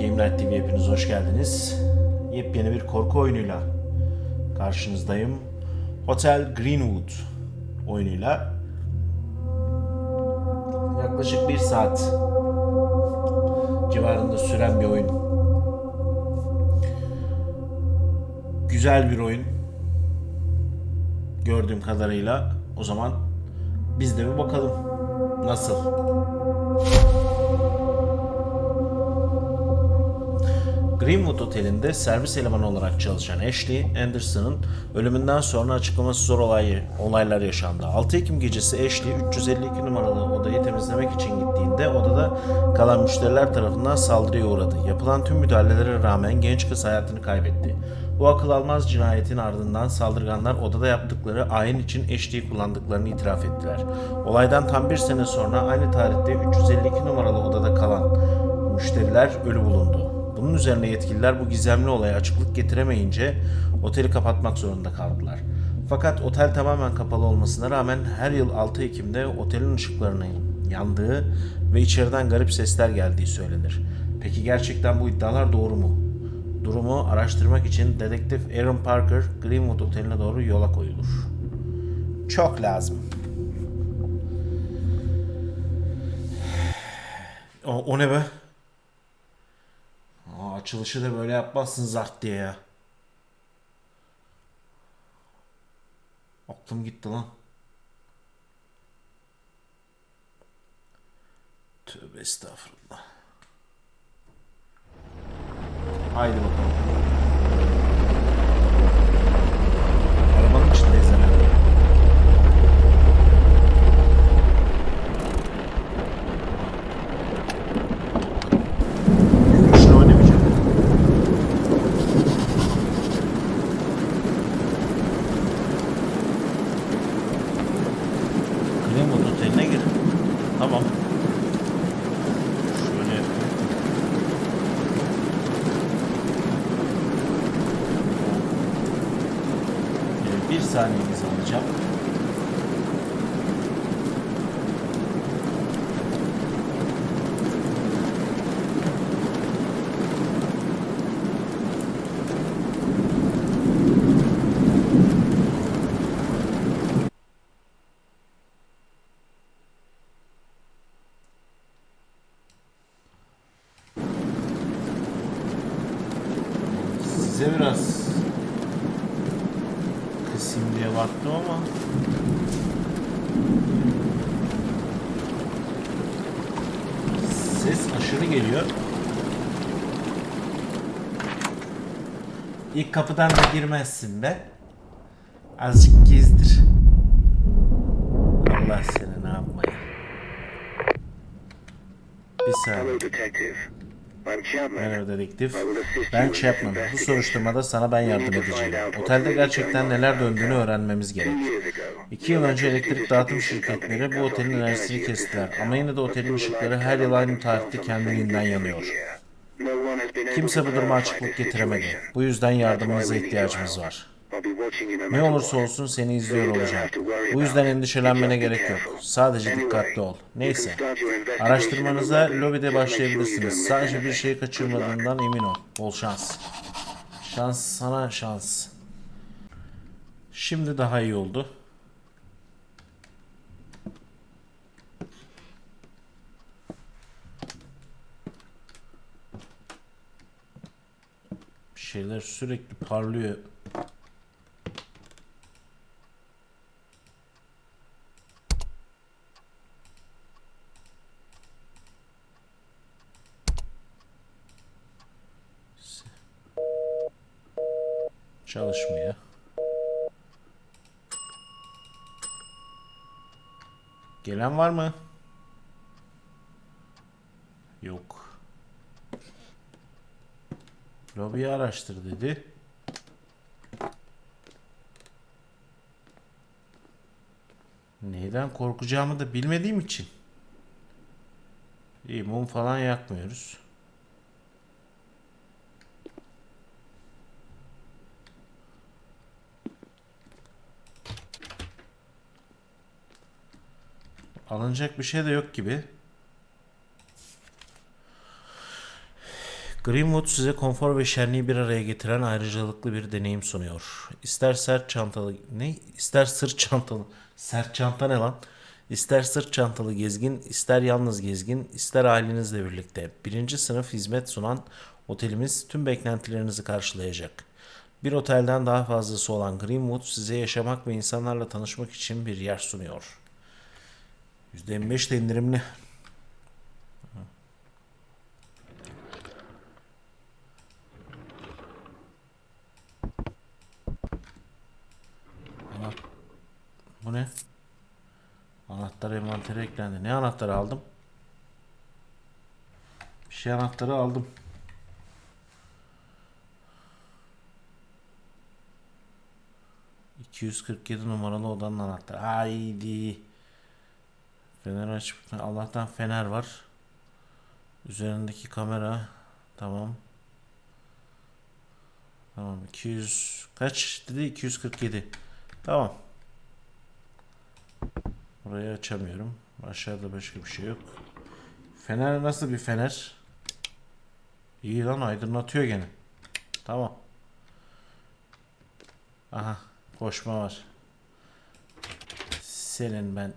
Game Night TV hepiniz hoş geldiniz. Yepyeni bir korku oyunuyla karşınızdayım. Hotel Greenwood oyunuyla yaklaşık bir saat civarında süren bir oyun. Güzel bir oyun. Gördüğüm kadarıyla o zaman biz de bir bakalım nasıl. Greenwood Oteli'nde servis elemanı olarak çalışan Ashley Anderson'ın ölümünden sonra açıklaması zor olay, olaylar yaşandı. 6 Ekim gecesi Ashley 352 numaralı odayı temizlemek için gittiğinde odada kalan müşteriler tarafından saldırıya uğradı. Yapılan tüm müdahalelere rağmen genç kız hayatını kaybetti. Bu akıl almaz cinayetin ardından saldırganlar odada yaptıkları ayin için Ashley'i kullandıklarını itiraf ettiler. Olaydan tam bir sene sonra aynı tarihte 352 numaralı odada kalan müşteriler ölü bulundu. Bunun üzerine yetkililer bu gizemli olaya açıklık getiremeyince oteli kapatmak zorunda kaldılar. Fakat otel tamamen kapalı olmasına rağmen her yıl 6 Ekim'de otelin ışıklarının yandığı ve içeriden garip sesler geldiği söylenir. Peki gerçekten bu iddialar doğru mu? Durumu araştırmak için dedektif Aaron Parker Greenwood Oteli'ne doğru yola koyulur. Çok lazım. O, o ne be? Açılışı da böyle yapmazsın zart diye ya. Aklım gitti lan. Tövbe estağfurullah. Haydi bakalım. Arabanın içindeyiz herhalde. Yürüyüşünü oynamayacağım. Greenwood Oteli'ne gir. Tamam. Şöyle yapayım. Ee, bir saniyenizi alacağım. Size biraz kısayım diye baktım ama ses aşırı geliyor. İlk kapıdan da girmezsin be. Azıcık gezdir. Allah seni ne yapmayı. Bir saniye. Merhaba dedektif. Ben Chapman. Bu soruşturmada sana ben yardım edeceğim. Otelde gerçekten neler döndüğünü öğrenmemiz gerek. İki yıl önce elektrik dağıtım şirketleri bu otelin enerjisini kestiler. Ama yine de otelin ışıkları her yıl aynı tarihte kendiliğinden yanıyor. Kimse bu duruma açıklık getiremedi. Bu yüzden yardımınıza ihtiyacımız var. Ne olursa olsun seni izliyor olacağım. Bu yüzden endişelenmene gerek yok. Sadece dikkatli ol. Neyse. Araştırmanıza lobide başlayabilirsiniz. Sadece bir şey kaçırmadığından emin ol. Bol şans. Şans sana şans. Şimdi daha iyi oldu. Şeyler sürekli parlıyor. Çalışmıyor. Gelen var mı? Yok. Lobiyi araştır dedi. Neyden korkacağımı da bilmediğim için. İyi mum falan yakmıyoruz. Alınacak bir şey de yok gibi. Greenwood size konfor ve şenliği bir araya getiren ayrıcalıklı bir deneyim sunuyor. İster sert çantalı ne? İster sırt çantalı. Sert çanta ne lan? İster sırt çantalı gezgin, ister yalnız gezgin, ister ailenizle birlikte. Birinci sınıf hizmet sunan otelimiz tüm beklentilerinizi karşılayacak. Bir otelden daha fazlası olan Greenwood size yaşamak ve insanlarla tanışmak için bir yer sunuyor. %25 de indirimli. Bu ne? Anahtar envantere eklendi. Ne anahtarı aldım? Bir şey anahtarı aldım. ...247 numaralı odanın anahtarı. Haydi. Fener açıp... Allah'tan fener var. Üzerindeki kamera. Tamam. Tamam 200... Kaç dedi? 247. Tamam. Burayı açamıyorum. Aşağıda başka bir şey yok. Fener nasıl bir fener? İyi lan aydınlatıyor gene. Tamam. Aha koşma var. Senin ben.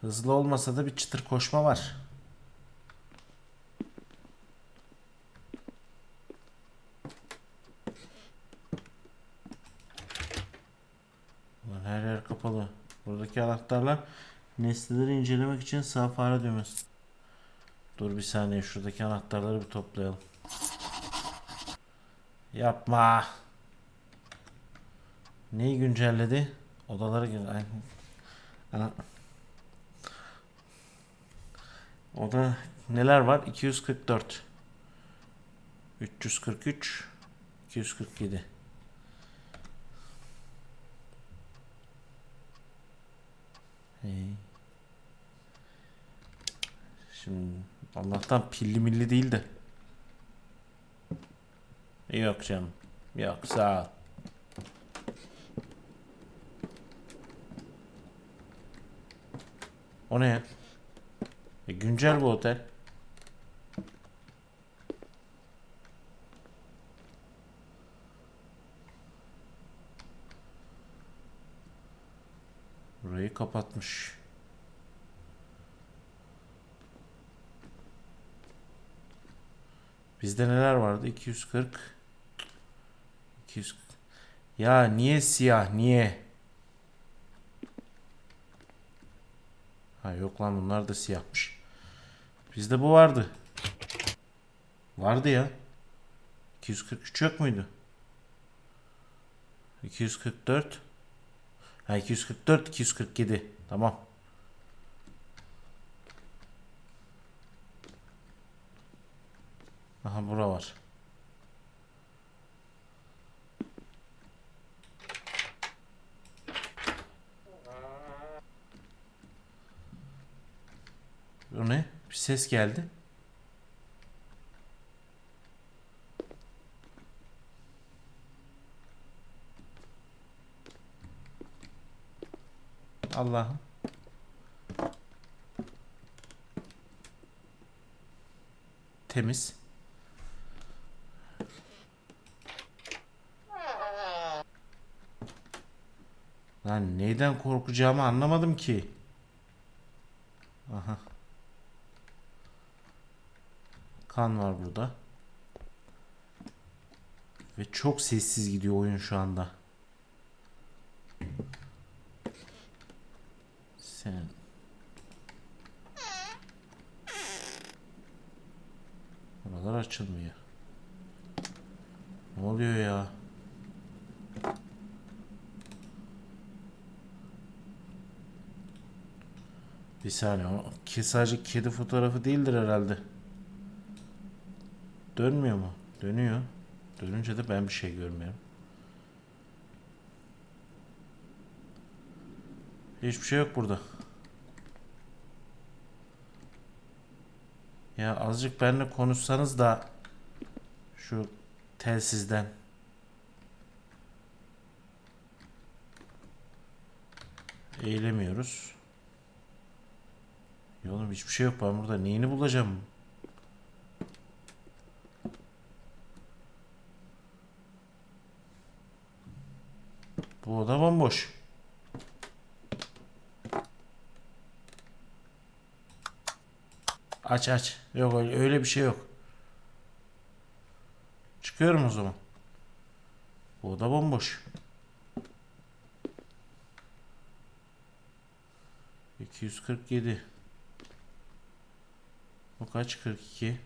Hızlı olmasa da bir çıtır koşma var. Ulan her yer kapalı. Buradaki anahtarlar nesneleri incelemek için sağ fare düğmesi. Dur bir saniye şuradaki anahtarları bir toplayalım. Yapma. Neyi güncelledi? Ay, Ana. Oda neler var? 244 343 247 Hey. Şimdi Allah'tan pilli milli değil de. Yok canım. Yok sağ ol. O ne ya? E, güncel bu otel. Burayı kapatmış. Bizde neler vardı? 240 240 Ya niye siyah? Niye? Ha yok lan bunlar da siyahmış. Bizde bu vardı. Vardı ya. 243 yok muydu? 244 Ha 244 247 tamam. Aha bura var. O ne? Bir ses geldi. Allah'ım. Temiz. Lan neyden korkacağımı anlamadım ki. Aha. Kan var burada. Ve çok sessiz gidiyor oyun şu anda. Senin. Buralar açılmıyor. Ne oluyor ya? Bir saniye. o Sadece kedi fotoğrafı değildir herhalde. Dönmüyor mu? Dönüyor. Dönünce de ben bir şey görmüyorum. Hiçbir şey yok burada. Ya azıcık benimle konuşsanız da şu telsizden. Eylemiyoruz. Ya oğlum hiçbir şey yok ben burada neyini bulacağım? Bu oda bomboş. Aç aç. Yok öyle, öyle bir şey yok. Çıkıyorum o zaman. Bu oda bomboş. 247. Bu kaç? 42.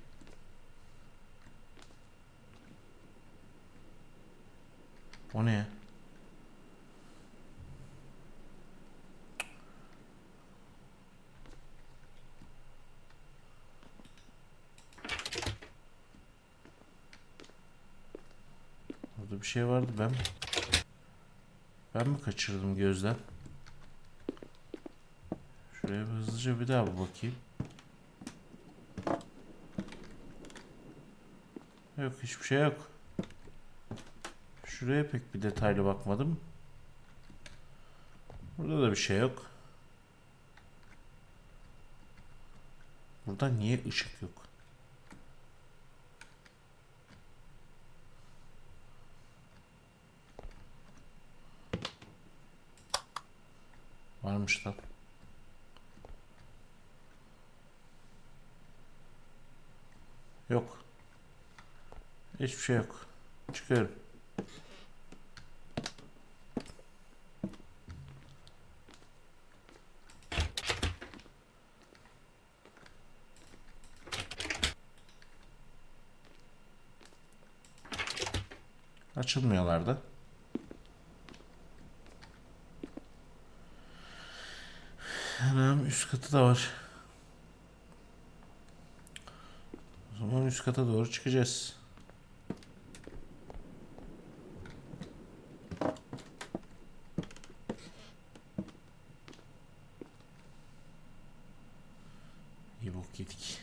O ne ya? Burada bir şey vardı ben? Ben mi kaçırdım gözden? Şuraya bir hızlıca bir daha bakayım. Yok hiçbir şey yok. Şuraya pek bir detaylı bakmadım. Burada da bir şey yok. Burada niye ışık yok? Lan. Yok. Hiçbir şey yok. Çıkıyorum. Açılmıyorlardı. Anam üst katı da var. O zaman üst kata doğru çıkacağız. İyi bok yedik.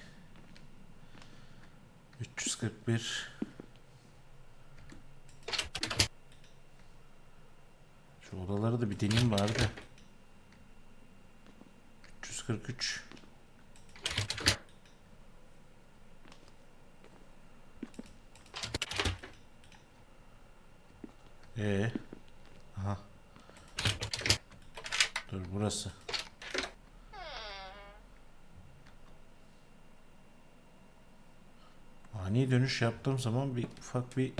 341 Şu odaları da bir deneyim bari de. 343 Ee, aha. Dur burası. Ani dönüş yaptığım zaman bir ufak bir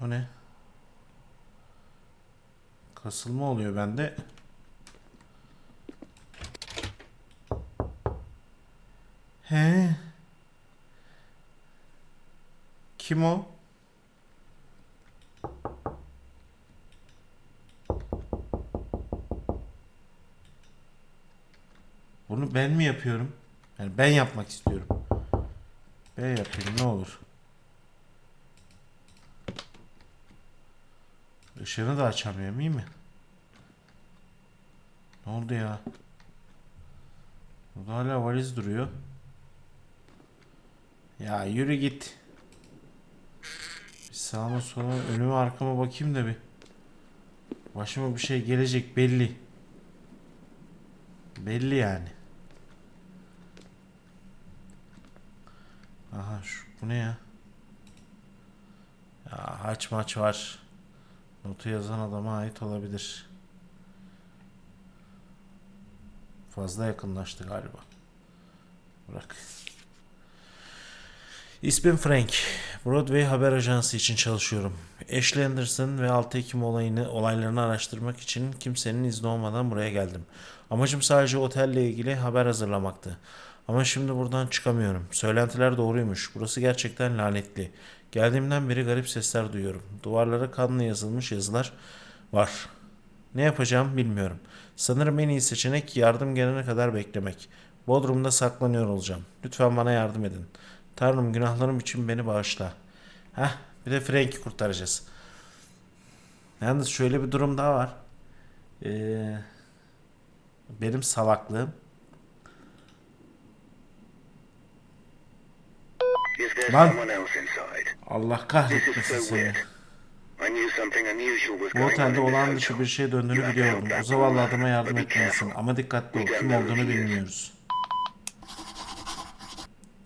o ne? Kasılma oluyor bende. He. Kim o? Bunu ben mi yapıyorum? Yani ben yapmak istiyorum. Ben yapayım ne olur. Işığını da açamıyorum iyi mi? Ne oldu ya? Burada hala valiz duruyor. Ya yürü git. Bir sağıma sola önüme arkama bakayım da bir. Başıma bir şey gelecek belli. Belli yani. Aha şu bu ne ya? Ya haç maç var. Notu yazan adama ait olabilir. Fazla yakınlaştı galiba. Bırak. İsmim Frank. Broadway haber ajansı için çalışıyorum. Ashley Anderson ve 6 Ekim olayını, olaylarını araştırmak için kimsenin izni olmadan buraya geldim. Amacım sadece otelle ilgili haber hazırlamaktı. Ama şimdi buradan çıkamıyorum. Söylentiler doğruymuş. Burası gerçekten lanetli. Geldiğimden beri garip sesler duyuyorum. Duvarlara kanla yazılmış yazılar var. Ne yapacağım bilmiyorum. Sanırım en iyi seçenek yardım gelene kadar beklemek. Bodrum'da saklanıyor olacağım. Lütfen bana yardım edin. Tanrım günahlarım için beni bağışla. Heh bir de Frank'i kurtaracağız. Yalnız şöyle bir durum daha var. Ee, benim salaklığım. İnside? Allah kahretmesin seni. Bu otelde olağan dışı bir şey döndüğünü biliyordum. O zavallı adama yardım etmelisin. Ama dikkatli ol. Kim olduğunu bilmiyoruz.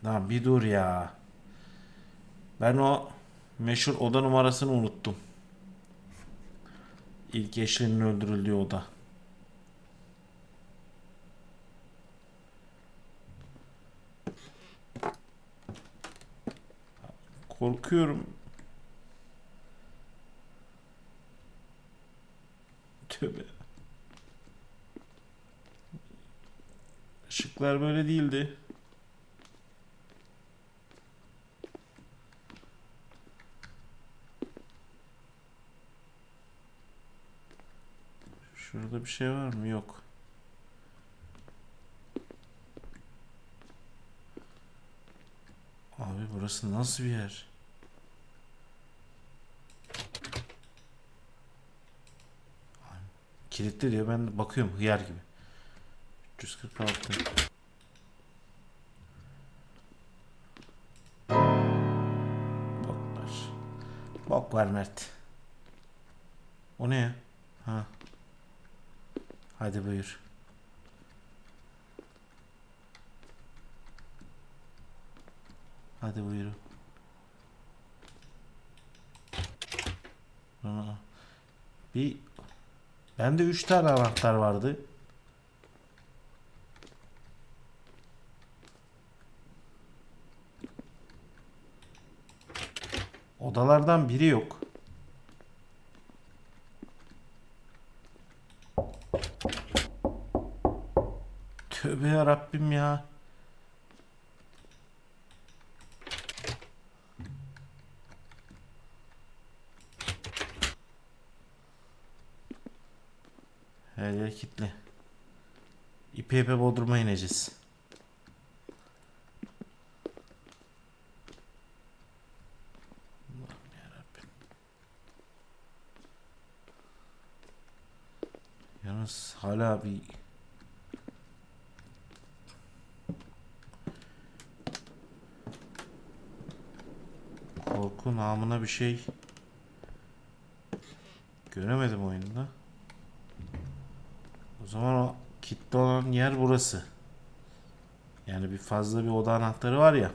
Lan bir dur ya. Ben o meşhur oda numarasını unuttum. İlk eşlerinin öldürüldüğü oda. Korkuyorum. Tövbe. Işıklar böyle değildi. Şurada bir şey var mı? Yok. Abi burası nasıl bir yer? Kilitli diyor. Ben bakıyorum hıyar gibi. 346. Boklar. Bok var Mert. O ne ya? Ha. Hadi buyur. Hadi buyur. Aa. Bir Bende 3 tane anahtar vardı. Odalardan biri yok. Tövbe ya Rabbim ya. Kilitli. İpe ipe bodruma ineceğiz. Yalnız hala bir korku namına bir şey göremedim oyunda. O zaman o kilitli olan yer burası. Yani bir fazla bir oda anahtarı var ya.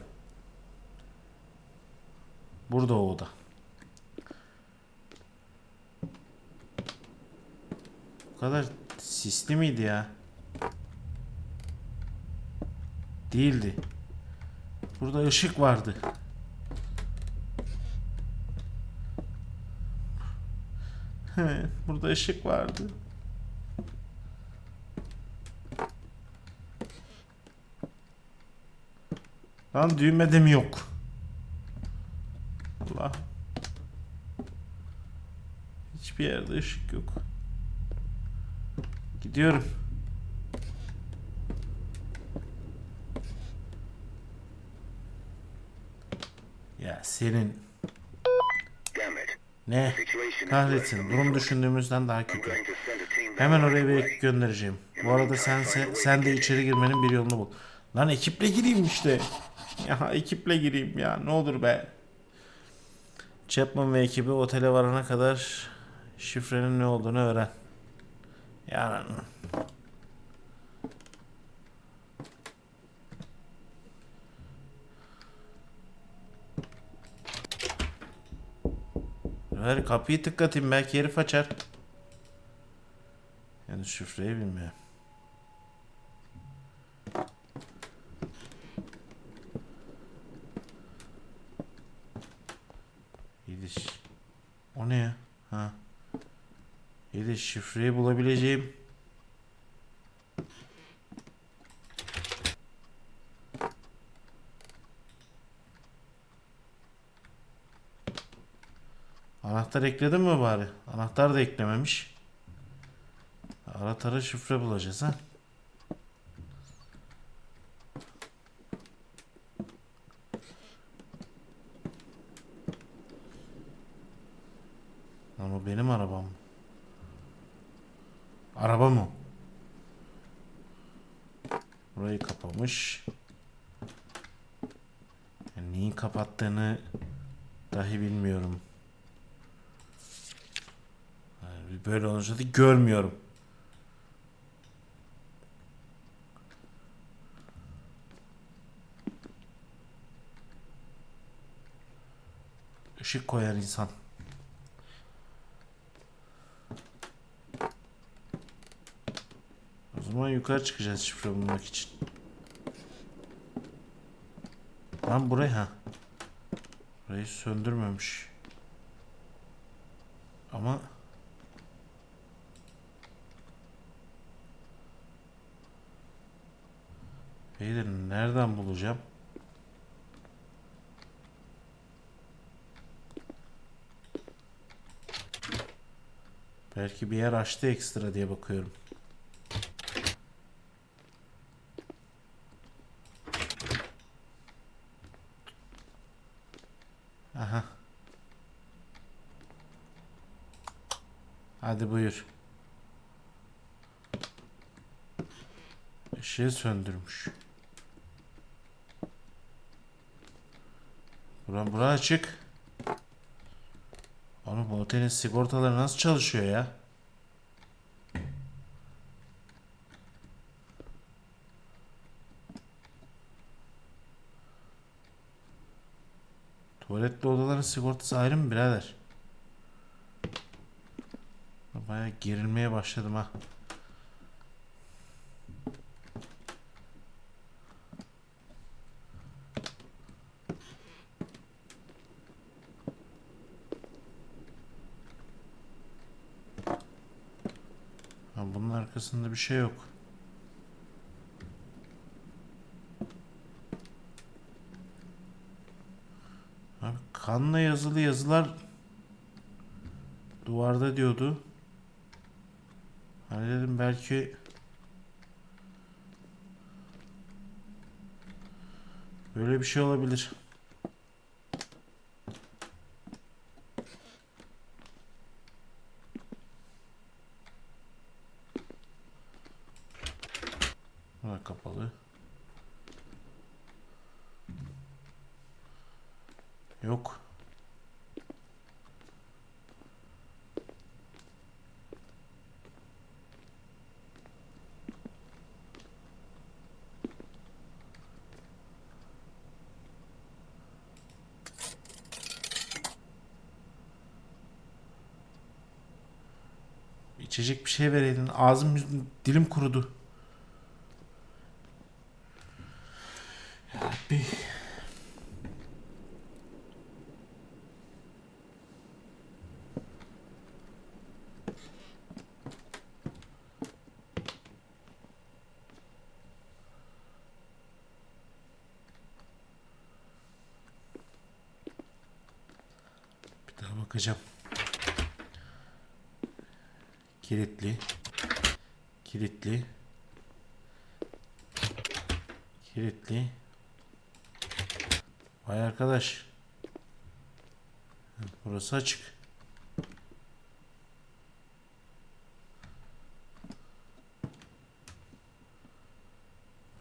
Burada o oda. Bu kadar sisli miydi ya? Değildi. Burada ışık vardı. Burada ışık vardı. Lan düğme de mi yok? Allah. Hiçbir yerde ışık yok. Gidiyorum. Ya senin ne? Kahretsin. Durum düşündüğümüzden daha kötü. Hemen oraya bir ekip göndereceğim. Bu arada sen, sen de içeri girmenin bir yolunu bul. Lan ekiple gireyim işte. Ya ekiple gireyim ya. Ne olur be. Chapman ve ekibi otele varana kadar şifrenin ne olduğunu öğren. Yani Ver kapıyı tıklatayım belki herif açar. Yani şifreyi bilmiyorum. O ne ya? Ha. Yediş şifreyi bulabileceğim. Anahtar ekledin mi bari? Anahtar da eklememiş. Anahtarı şifre bulacağız ha. görmüyorum. Işık koyar insan. O zaman yukarı çıkacağız şifre bulmak için. Lan buraya ha. Burayı söndürmemiş. Ama Beyler nereden bulacağım? Belki bir yer açtı ekstra diye bakıyorum. Aha. Hadi buyur. Işığı söndürmüş. Bura, bura açık. Oğlum bu otelin sigortaları nasıl çalışıyor ya? Tuvaletli odaların sigortası ayrı mı birader? Baya gerilmeye başladım. Ha, bunun arkasında bir şey yok. Abi kanla yazılı yazılar duvarda diyordu. Hani dedim belki böyle bir şey olabilir. Bura kapalı. Yok. İçecek bir şey vereydin. Ağzım dilim kurudu. Yarabbi. Bir daha bakacağım. Kilitli. Kilitli. Kilitli. Vay arkadaş. Burası açık.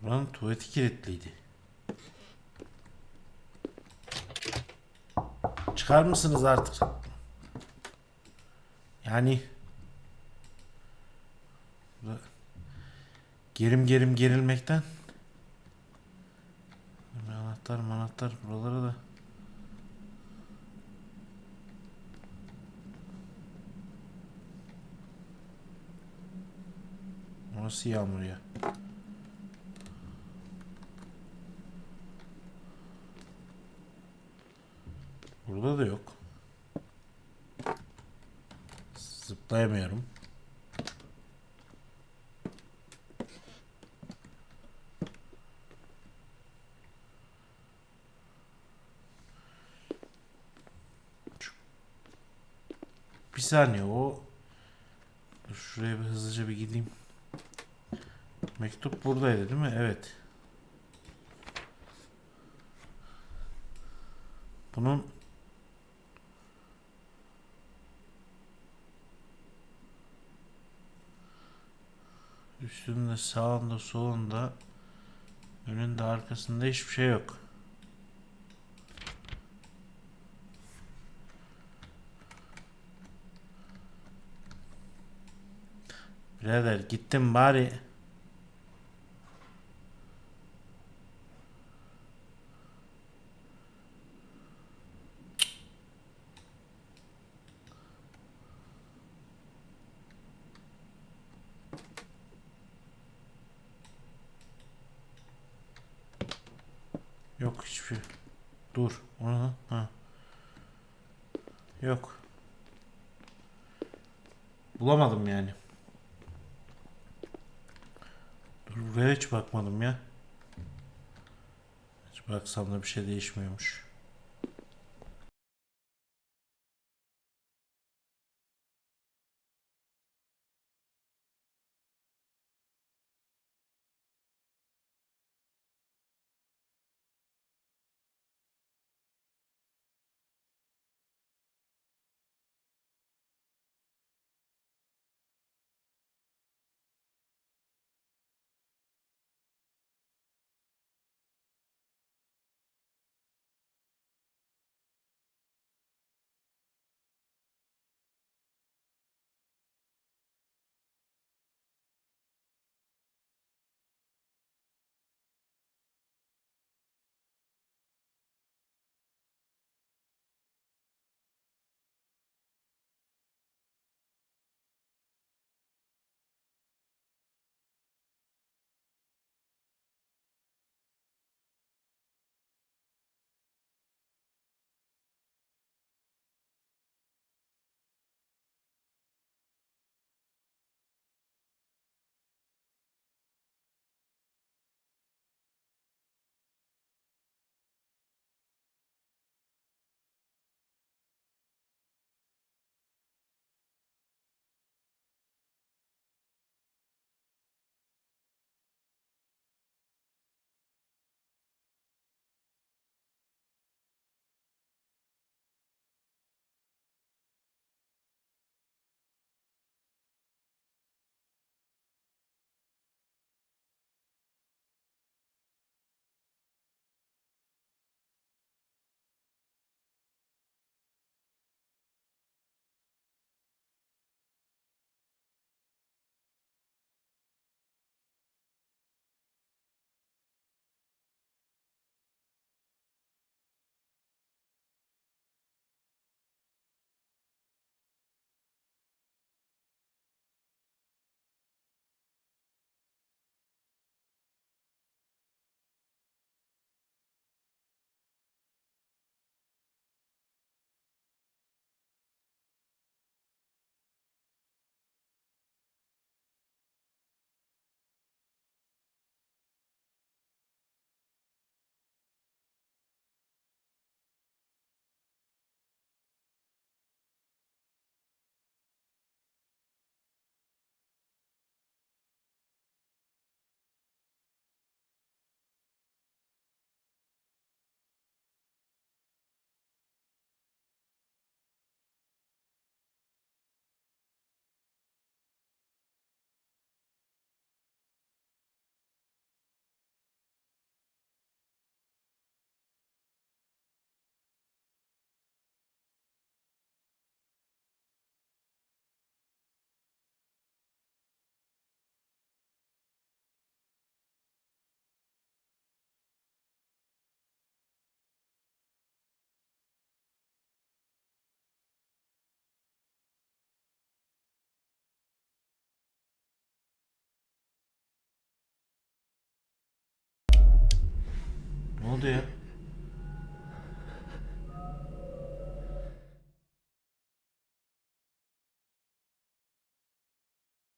Buranın tuvaleti kilitliydi. Çıkar mısınız artık? Yani gerim gerim gerilmekten anahtar manahtar buralara da Nasıl yağmur ya? Burada da yok. Zıplayamıyorum. Bir saniye o şuraya bir hızlıca bir gideyim. Mektup buradaydı değil mi? Evet. Bunun üstünde, sağında, solunda, önünde, arkasında hiçbir şey yok. Birader gittim bari. Hiçbir Dur. Onu ha. Yok. Bulamadım yani. Dur buraya hiç bakmadım ya. Hiç baksam da bir şey değişmiyormuş. Ya?